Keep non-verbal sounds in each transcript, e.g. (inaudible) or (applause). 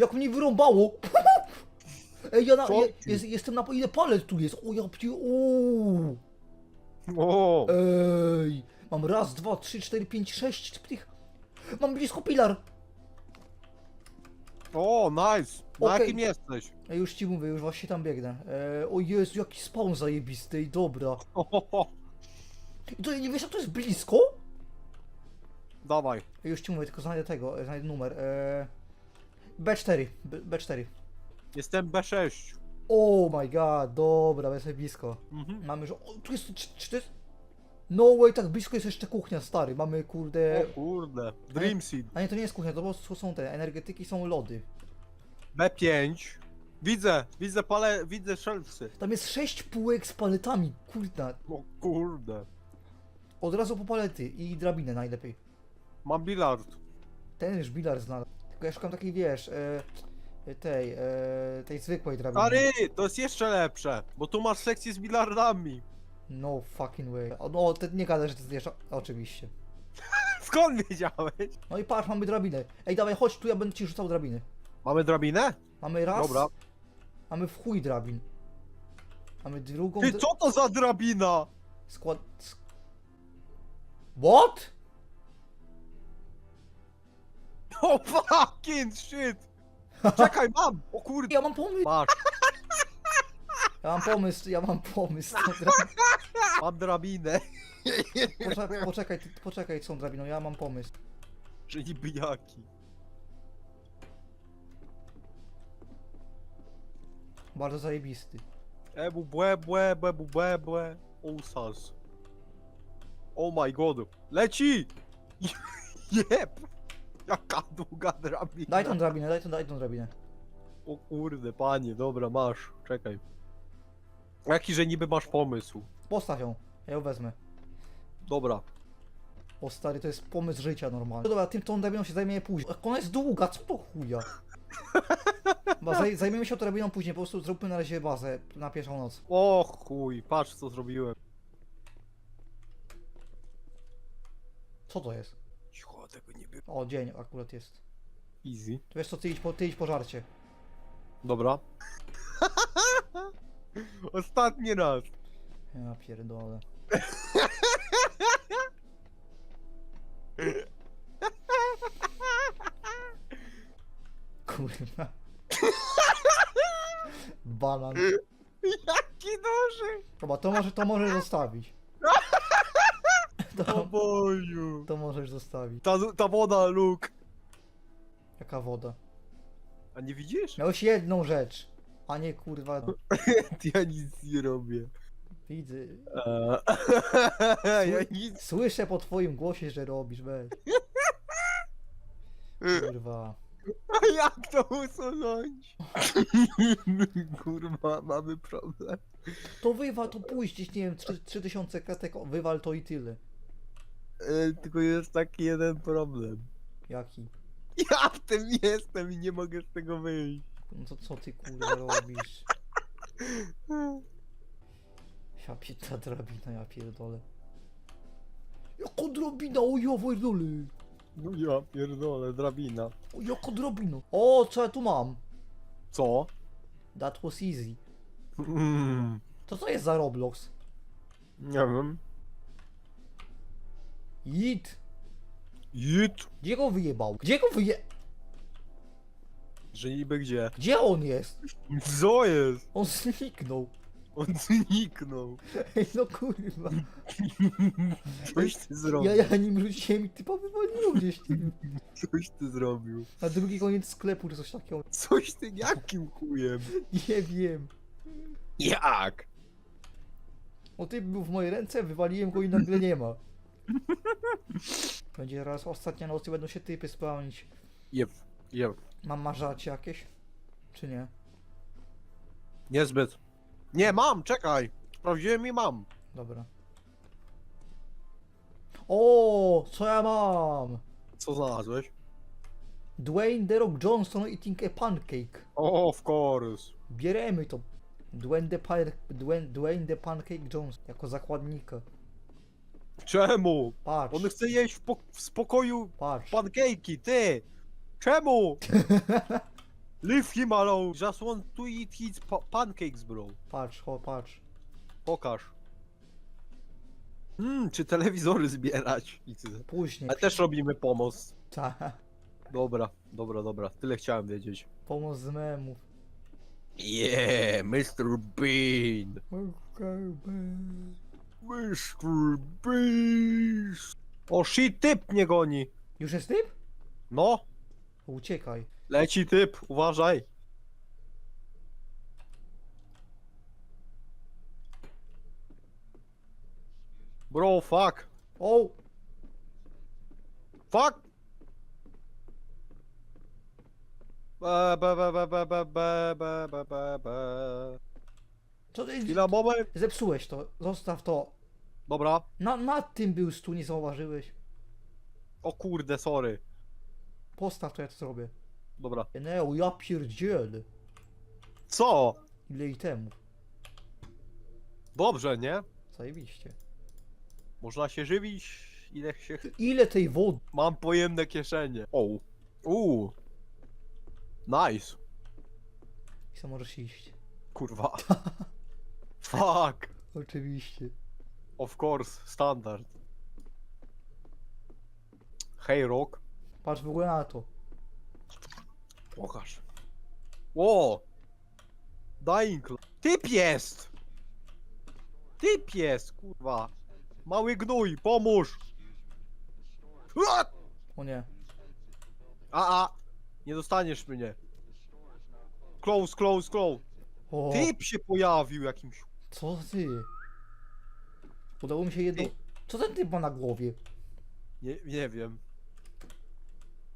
Jak mnie wyrąbało! (laughs) Ej, ja, na, Co ja ty? jest, jestem na... Ile palet tu jest? O, ja. Uuu. O, Ej, mam raz, dwa, trzy, cztery, pięć, sześć tych. Mam blisko pilar. o, nice. Na Okej. jakim jesteś? Ej, już ci mówię, już właśnie tam biegnę. E, o Jezu, jaki spawn zajebisty, ej, dobra. (laughs) I to nie wiesz, jak to jest blisko? Dawaj. Ej, już ci mówię, tylko znajdę tego, e, znajdę numer. E, B4, B, B4. Jestem B6. Oh my god, dobra, jest blisko. Mhm. Mamy już. O, tu jest. Czy, czy to jest. No way, tak blisko jest jeszcze kuchnia, stary. Mamy kurde. O kurde. Dream Seed. A nie, to nie jest kuchnia, to po prostu są te energetyki, są lody. B5. Widzę, widzę pale, widzę szelfsy. Tam jest sześć półek z paletami, kurde. O kurde. Od razu po palety i drabinę najlepiej. Mam bilard. Ten już bilar znalazł. Ja szukam takiej, wiesz, e, tej, e, tej zwykłej drabiny. Stary, to jest jeszcze lepsze, bo tu masz sekcję z bilardami. No fucking way. O, no, ty nie gadasz, że to jest jeszcze... Oczywiście. (laughs) Skąd wiedziałeś? No i patrz, mamy drabinę. Ej, dawaj, chodź tu, ja będę ci rzucał drabiny. Mamy drabinę? Mamy raz. Dobra. Mamy w chuj drabin. Mamy drugą... Ty, co to za drabina? Skład... sk- What? (laughs) O fucking shit! Czekaj, mam! O kurde! Ja mam pomysł. Masz, Ja mam pomysł, ja mam pomysł. tą mam drabinę. Poczekaj, poczekaj, ty- poczekaj z tą drabiną, ja mam pomysł. Że niby jaki. Bardzo zajebisty. Ebu błe błe błe błe błe błe. Usas. Oh my god. Leci! (laughs) Jep! Jaka długa drabina. Daj tą drabinę, daj tą, daj tą drabinę. O kurde, panie, dobra, masz. Czekaj. Jaki, że niby masz pomysł. Postaw ją, ja ją wezmę. Dobra. O stary, to jest pomysł życia normalny. No dobra, tym tą drabiną się zajmiemy później. Jak ona jest długa, co to chuja? (laughs) Zaj zajmiemy się tą drabiną później, po prostu zróbmy na razie bazę na pierwszą noc. O chuj, patrz co zrobiłem. Co to jest? O, dzień akurat jest. Easy. To wiesz co, ty idź po, ty idź po żarcie. Dobra. (laughs) Ostatni raz. Ja pierdolę. Kurwa. Banan. (laughs) Jaki duży! Chyba to może, to możesz zostawić. O boju. to możesz zostawić. Ta, ta woda, Luke. Jaka woda. A nie widzisz? Miałeś jedną rzecz, a nie kurwa. (laughs) Ja nic nie robię. Widzę. Eee, (laughs) ja nic. Słyszę po twoim głosie, że robisz, weź. Kurwa. A (laughs) jak to usunąć? Kurwa, mamy problem. To wywal, to pójść gdzieś, nie wiem, 3000 kratek, o, wywal to i tyle. E, tylko jest taki jeden problem. Jaki? Ja w tym jestem i nie mogę z tego wyjść. No to co ty kurwa robisz? Ja pierdolę drabina, ja pierdolę. Jaka drabina, o ja pierdolę. No ja pierdolę, drabina. O jaka drabina. O, co ja tu mam? Co? That was easy. Mm, To co jest za Roblox? nie wiem. Jit. Jit. Gdzie go wyjebał? Gdzie go wyje... Że niby gdzie? Gdzie on jest? Co jest? On zniknął. On zniknął. Ej, (laughs) no kurwa. Coś ty zrobił. Ja, ja nim rzuciłem i typa wywaliło gdzieś. nie wiem. Coś ty zrobił. Na drugi koniec sklepu czy coś takiego. Coś ty jakim chujem? Nie wiem. Jak? O ty był w mojej ręce, wywaliłem go i nagle nie ma. (laughs) Będzie teraz ostatnia noc i będą się typy spełnić. Jep, jep. Mam mażacie jakieś? Czy nie? Niezbyt. Nie, mam, czekaj. Sprawdziłem i mam. Dobra. O, co ja mam? Co znalazłeś? Dwayne The Rock Johnson eating a pancake. Oh, of course. Bieremy to. Dwayne the, Dwayne, Dwayne the Pancake Johnson jako zakładnika. Czemu? Patrz, On chce jeść w, w spokoju patrz. pancake'i, ty! Czemu? (laughs) Leave him alone. Just want to eat his pa pancakes, bro. Patrz, o, patrz. Pokaż. Hmm, czy telewizory zbierać? I Później. Ale też robimy pomoc. Ta, Dobra, dobra, dobra. Tyle chciałem wiedzieć. pomoc z memów. Yeah, Mr. Bean. Mr. Beast. O shit, typ mnie goni. Już jest typ? No, Uciekaj. leci typ, uważaj. Bro, fuck. O! Fuck! Be, be, be, be, be, be, be, be, be, be, be. Co ty? Chwila, moment. Zepsułeś to. Zostaw to. Dobra. Na, nad tym był stół, nie zauważyłeś. O kurde, sorry. Postaw to, ja to zrobię. Dobra. Neo, ja pierdzielę. Co? Ile i temu. Dobrze, nie? Zajebiście. Można się żywić ile się chce. Ile tej wody? Mam pojemne kieszenie. O. Uuu. Nice. I co możesz iść. Kurwa. (laughs) Fuck. Oczywiście. Of course, standard. Hej, Rock. Patrz w ogóle na to. Pokaż. O! Dying Typ jest! Typ jest, kurwa. Mały gnój, pomóż! A, O nie. a, a. nie dostaniesz mnie. Close, close, close. O, Typ się pojawił jakimś. Co ty? Udało mi się jedno... Co ten typ ma na głowie? Nie, nie wiem.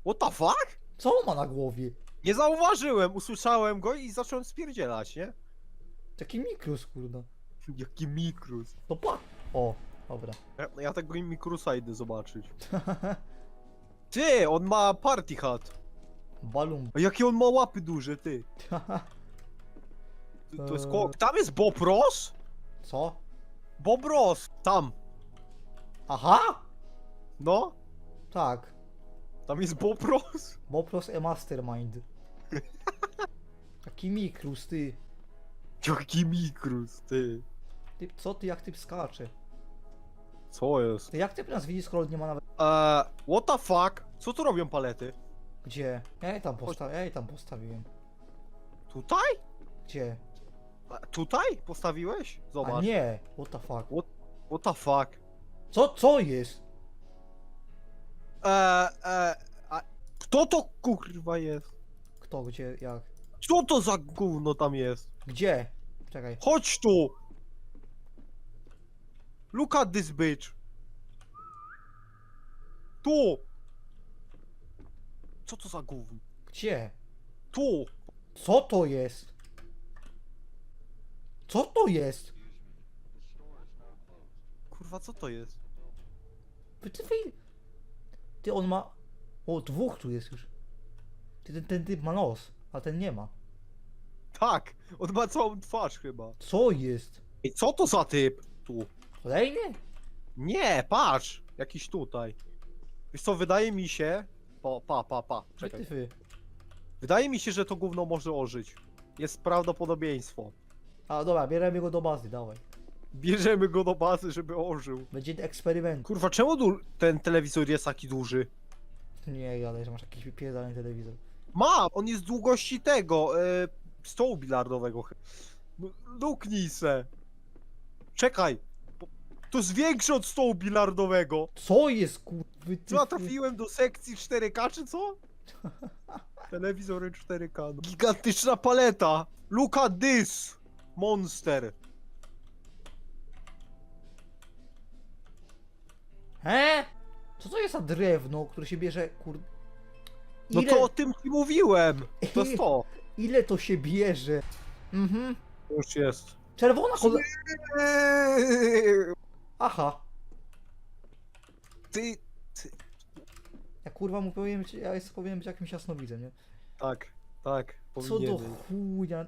What the fuck? Co on ma na głowie? Nie zauważyłem, usłyszałem go i zacząłem spierdzielać, nie? Taki mikrus, kurna. Jaki mikrus. No pa... O, dobra. Ja, ja tego mikrusa idę zobaczyć. (laughs) Ty, on ma party hat. Balum. A jakie on ma łapy duże, ty. (laughs) To, jest kok. Tam jest Bob Ross? Co? Bob Ross, tam. Aha! No, Tak. tam jest Bob Ross. Bopros e mastermind. (laughs) Taki mikrus, ty. Jaki mikrus, ty. ty. Co ty, jak typ skacze? Co jest? Ty jak typ nas widzi, skoro nie ma nawet... Eee, what the fuck? Co tu robią palety? Gdzie? Ja je tam postawiłem, ja je tam postawiłem. Tutaj? Gdzie? A, tutaj? Postawiłeś? A Zobacz. nie! What the fuck? What the fuck? Co, co jest? Eee, eee, a... Kto to kurwa jest? Kto, gdzie, jak? Co to za gówno tam jest? Gdzie? Czekaj. Chodź tu! Look at this bitch! Tu! Co to za gówno? Gdzie? Tu! Co to jest? Co to jest? Kurwa, co to jest? Ty, ty, on ma... O, dwóch tu jest już. Ty, ten, ten typ ma nos, a ten nie ma. Tak! On ma całą twarz chyba. Co jest? Ej, co to za typ? Tu. Kolejny? Nie, patrz! Jakiś tutaj. Wiesz co, wydaje mi się... Pa, pa, pa, pa. Czekaj. Wydaje mi się, że to gówno może ożyć. Jest prawdopodobieństwo. A dobra, bierzemy go do bazy, dawaj. Bierzemy go do bazy, żeby ożył. Będzie eksperyment. Kurwa, czemu du- ten telewizor jest taki duży? Nie, ale że masz jakiś wypierdalny telewizor. Ma! On jest długości tego, e, stołu bilardowego. chy- No, luknij se. Czekaj. bo To jest większe od stołu bilardowego. Co jest kur... Wy, ty, Co, ja trafiłem do sekcji 4K, czy co? (laughs) Telewizory 4K. no. Gigantyczna paleta. Look at this. Monster. He? Co to jest za drewno, które się bierze, kur... No Ile, to o tym ci mówiłem. To jest to. (laughs) ile to się bierze? Mhm. Już jest. Czerwona cholera... Aha. Ty, Ja kurwa mu powiem, ja jest, powinien być jakimś jasnowidzem, nie? tak, tak. Co do Powinieneś. chuja.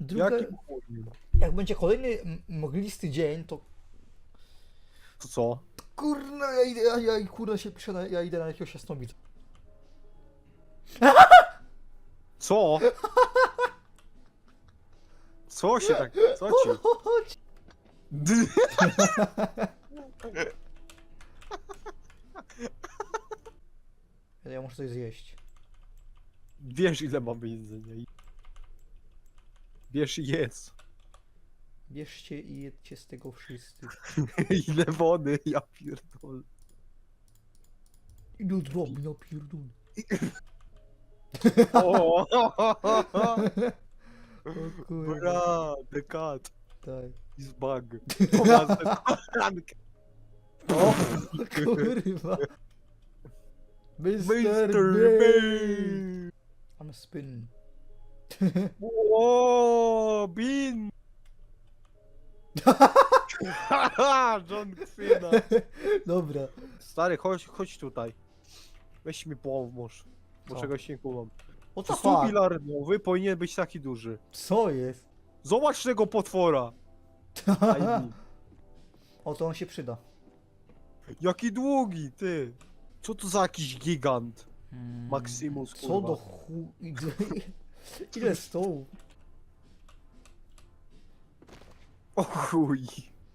Druga, chujem? jak będzie kolejny m- mglisty dzień, to To co? kurna, ja idę, ja, ja kurna się piszę, na, ja idę na jakiegoś jasnowidza. Co? Co się tak... Co ci? (laughs) Chodź. D- (laughs) Ja muszę coś zjeść. Wiesz ile mamy jedzenia i... Wiesz i jest. Bierzcie i jedźcie z tego wszyscy. (laughs) ile wody, ja pierdolę. I do drobi na pierdol. O, O kurwa. Bra, the cat Tak. is bug. O kurwa. Mr. Mr. Bean. Bean. I'm spin. O, Bean. (laughs) John Kwina. (laughs) Dobra. Stary, chodź, chodź tutaj. Weź mi pomóż. Bo Co? czegoś nie kumam. What the Stół fuck? bilardowy powinien być taki duży. Co jest? Zobacz tego potwora. (laughs) O, to on się przyda. Jaki długi, ty. Co to za jakiś gigant? Mm, Maximus, Co kurwa. do chu... Ile stołów? O chuj.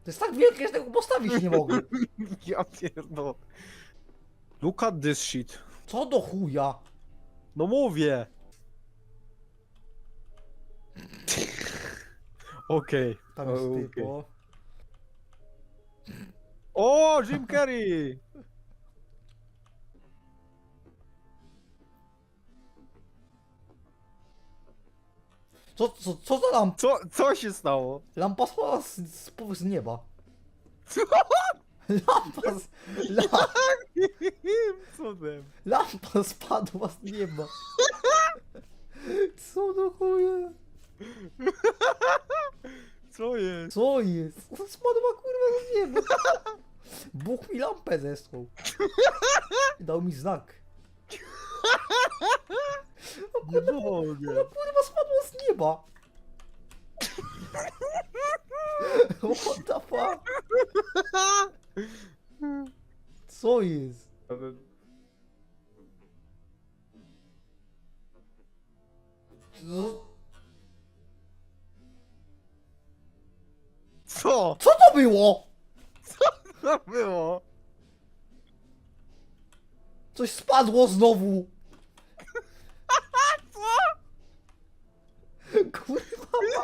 To jest tak wielkie, że tego postawić nie mogę. (laughs) Ja pierdolę. Look at this shit. Co do chuja? No mówię. Okej. Tam jest okej. typo. O, Jim Carrey! Co, co, co za lamp? Co, co się stało? Lampa spadła z, z, z nieba. Co? Lampa, z, la, Cudem. lampa spadła z nieba. Co do chuja? Co jest? Co jest? Spadła kurwa z nieba. Bóg mi lampę zesłał. Dał mi znak. Nie mogę. Kurwa spadła z nieba. What the fuck? Co jest? Co, Co? co to było? Co było? Coś spadło znowu. Co? Kurwa.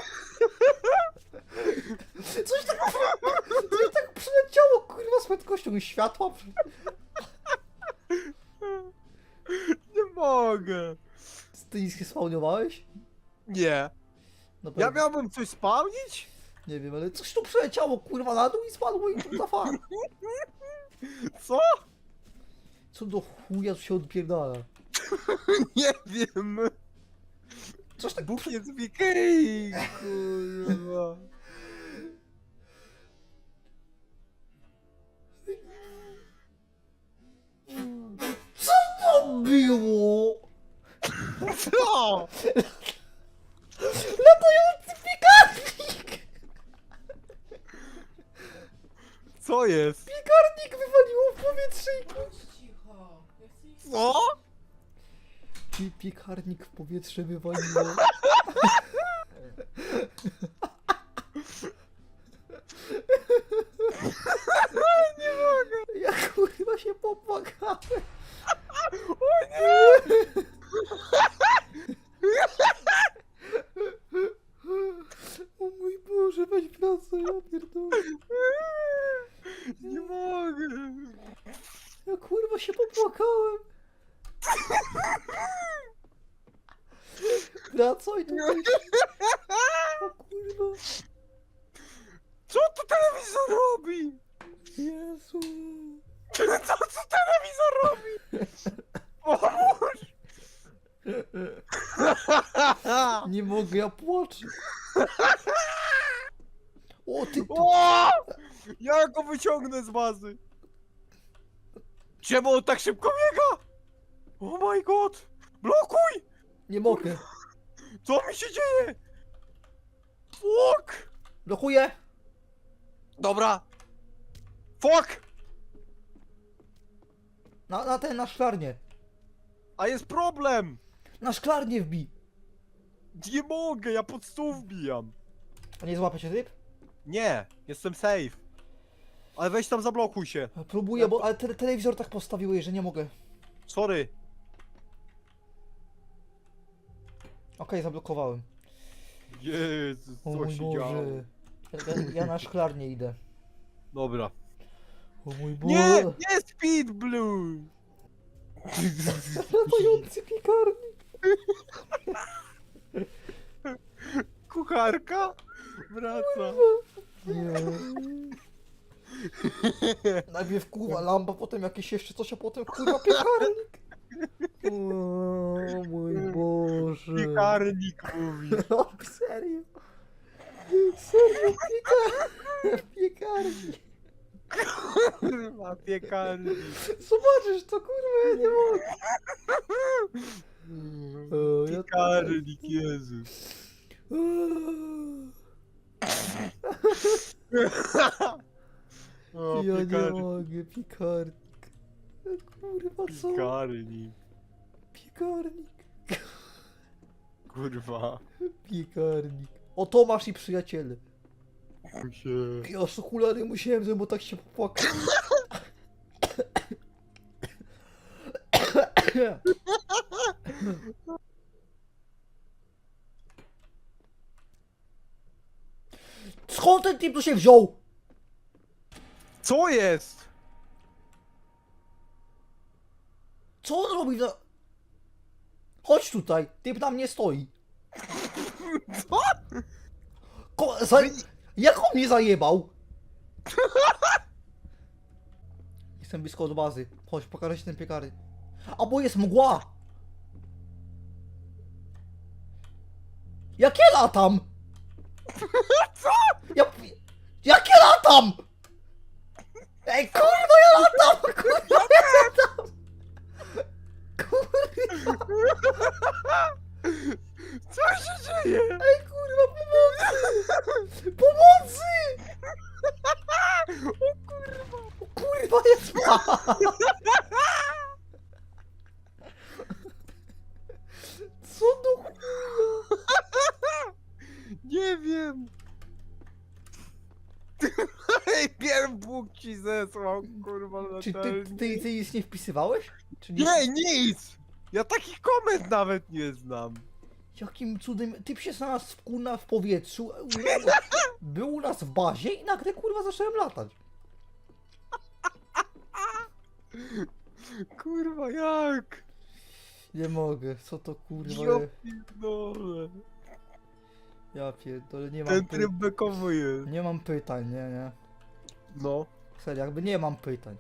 Coś tak, coś tak przyleciało, prędkością światła. (laughs) Nie mogę. Ty nic nie spełniowałeś? Nie. No Ja miałbym coś spełnić? Nie wiem, ale coś tu przyleciało, kurwa, na dół i spadło i kurwa fuck. (laughs) Co? Co do chuja tu się odpierdala? (laughs) Nie wiem. Coś tak... Bóg jest kurwa. Było? Co? Latający piekarnik! Co jest? Piekarnik wywaliło w powietrze i... Cicho. Ja chcę ich Co? Pi- Piekarnik w powietrze wywaliło. (laughs) Nie mogę. Ja kurwa się popłakałem. O nie! (laughs) O mój Boże, weź wracaj, ja pierdolę. Nie mogę. Ja kurwa się popłakałem. Wracaj tutaj. O kurwa. Co to telewizor robi? Jezu. Co to telewizor robi? Pomóż! (laughs) Nie mogę, ja płaczę. O ty. O! Ja go wyciągnę z bazy. Czemu on tak szybko biega? Oh my god! Blokuj! Nie mogę. Co mi się dzieje? Fuck! Blokuję. Dobra. Fuck! Na, na ten, na szklarnię. A jest problem! Na szklarnię wbij. Nie mogę, ja pod stół wbijam. A nie złapie cię typ? Nie, jestem safe. Ale weź tam zablokuj się. Próbuję, bo ale te, telewizor tak postawiłeś, że nie mogę. Sorry. Okej, zablokowałem. Jezus, O co mój się działo? Boże. Ja, ja, ja na szklarnię idę. Dobra. O mój Boże. Nie, nie Speed Blue! Latający piekarnik. Kucharka? Wraca. Nie. Najpierw kurwa lampa, potem jakieś jeszcze coś, a potem kurwa piekarnik. O mój Boże. Piekarnik mówi. No, serio. Serio, piekarnik. Piekarnik. Kurwa, piekarnik. Zobaczysz to kurwa, ja nie mogę. O, ja- Piekarnik, Jezus. O, Ja nie piekarnik. mogę, piekarnik. Kurwa, co? Piekarnik. Piekarnik. Kurwa. Piekarnik. O Tomasz i przyjaciele. Się. Ja aż okulary musiałem, żeby bo tak się popłakał. Skąd ten typ tu się wziął? Co jest? Co on robi za... Chodź tutaj, typ tam nie stoi. Co? Ko za... Jak on mnie zajebał? (laughs) Jestem blisko od bazy. Chodź, pokażę ci ten piekary. A bo jest mgła! Jak ja latam? (laughs) Co? Ja... Jak ja latam? Ej, kurwa, ja latam! (laughs) Kurwa, ja latam! Kurwa, Co się dzieje? ej, kurwa, pomocy! (laughs) Pomocy! (laughs) O kurwa. O kurwa, jest ma! (laughs) Co do chuja? Nie wiem. Ej, pierw Bóg ci zesłał, kurwa, Czy ty, naczelnik. ty, ty nic nie wpisywałeś? Czy Nie, nic! Ja takich komend nawet nie znam. Jakim cudem typ się znalazł w, kurna w powietrzu, był u nas w bazie i nagle kurwa zacząłem latać. Kurwa, jak? Nie mogę, co to kurwa Ja jest? pierdolę. Ja pierdolę, nie mam, Ten tryb bekowy jest. nie mam pytań, nie, nie. No. Serio, jakby nie mam pytań.